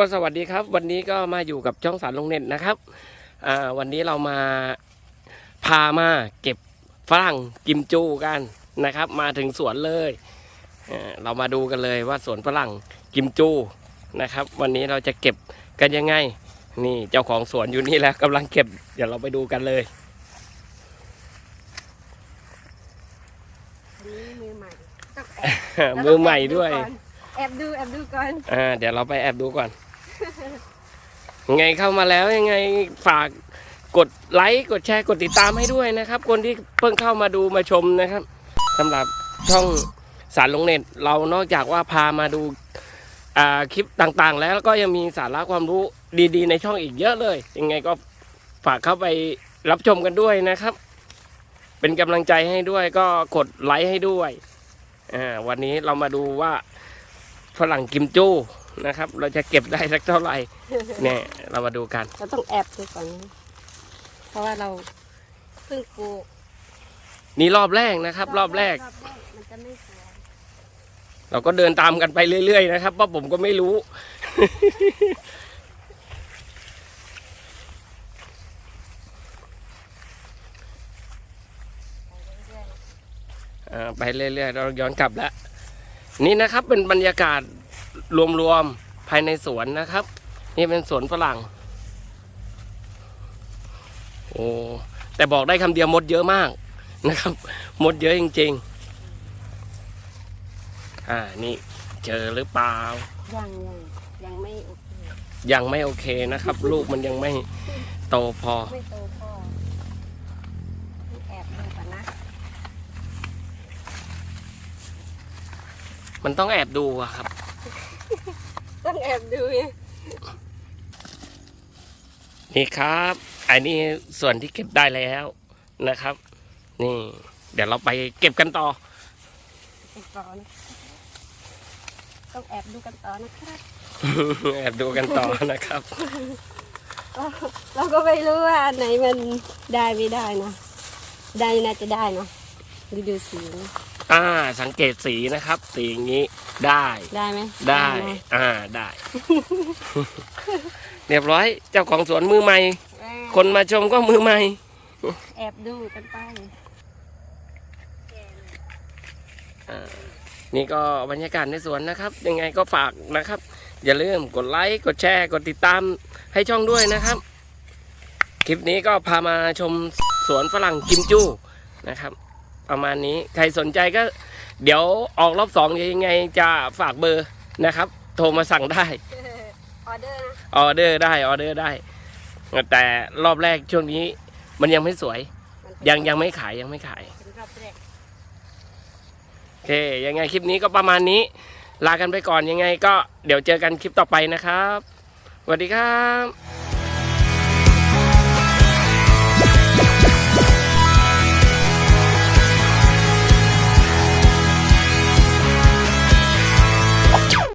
ก็สวัสดีครับ วันนี้ก็มาอยู่กับช่องสารลงเน็ตนะครับอ่าวันนี้เรามาพามาเก็บฝรั่งกิมจูกันนะครับ มาถึงสวนเลยเอ่อเรามาดูกันเลยว่าสวนฝรั่งกิมจูนะครับ วันนี้เราจะเก็บกันยังไง นี่เจ้าของสวนอยู่นี่แล้วกำลังเก็บ เดี๋ยวเราไปดูกันเลยนี่มือใหม่ต้องแอบมือใหม่ด้วยแอบดูแอบดูก่อน อ่า เดี๋ยวเราไปแอบดูก่อนยัง ไงเข้ามาแล้วยังไงฝากกดไลค์กดแชร์กดติดตามให้ด้วยนะครับ คนที่เพิ่งเข้ามาดูมาชมนะครับสำหรับช่องสารลงเน็ตเรานอกจากว่าพามาดูคลิปต่างๆ แล้วก็ยังมีสาระความรู้ดีๆ ในช่องอีกเยอะเลย ยังไงก็ฝากเข้าไปรับชมกันด้วยนะครับ เป็นกำลังใจให้ด้วยก็กดไลค์ให้ด้วยวันนี้เรามาดูว่าฝรั่งกิมจู นะครับ เราจะเก็บได้สักเท่าไหร่เนี่ยเรามาดูกัน เราต้องแอบดูก่อนนะเพราะว่าเราเพิ่งปลูกนี่รอบแรกนะครับรอบแรกรอบแรก มันจะไม่สวยเราก็เดินตามกันไปเรื่อยๆนะครับเพราะผมก็ไม่รู้อ่าไปเรื่อยๆ เราย้อนกลับแล้ว นี่นะครับเป็นบรรยากาศ รวมๆภายในสวนนะครับ นี่เป็นสวนฝรั่ง โอ้แต่บอกได้คำเดียวมดเยอะมากนะครับ มดเยอะจริง ๆ อ่านี่เจอหรือเปล่า ยังยังยังไม่โอเคยังไม่โอเคนะครับ ลูกมันยังไม่โตพอ ไม่โตพอต้องแอบดูก่อนนะ มันต้องแอบดูอะครับ ต้องแอบดูไงนี่ครับ อันนี้ส่วนที่เก็บได้แล้วนะครับ นี่ เดี๋ยวเราไปเก็บกันต่อไปก่อนต้องแอบดูกันต่อนะครับแอบดูกันต่อนะครับ เราก็ไม่รู้ว่าอันไหนมันได้ไม่ได้นะได้น่าจะได้เนาะดูดูสีนะอ่า สังเกตสีนะครับ สีอย่างนี้ได้ ได้ไหมได้หมอ่าได้ เรียบร้อย เจ้าของสวนมือใหม่ คนมาชมก็มือใหม่ แอบดูกันไปนี่ก็บรรยากาศในสวนนะครับ ยังไงก็ฝากนะครับ อย่าลืมกดไลค์กดแชร์ กดติดตามให้ช่องด้วยนะครับ คลิปนี้ก็พามาชมสวนฝรั่งกิมจูนะครับ ประมาณนี้ใครสนใจก็ เดี๋ยวออกรอบสองยังไงจะฝากเบอร์นะครับ โทรมาสั่งได้ ออเดอร์นะออเดอร์ได้ออเดอร์ได้ แต่รอบแรกช่วงนี้ มันยังไม่สวย มันยังยังไม่ขายยังไม่ขาย เป็นรอบแรก โอเค ยังไงคลิปนี้ก็ประมาณนี้ ลากันไปก่อนยังไงก็เดี๋ยวเจอกันคลิปต่อไปนะครับสวัสดีครับ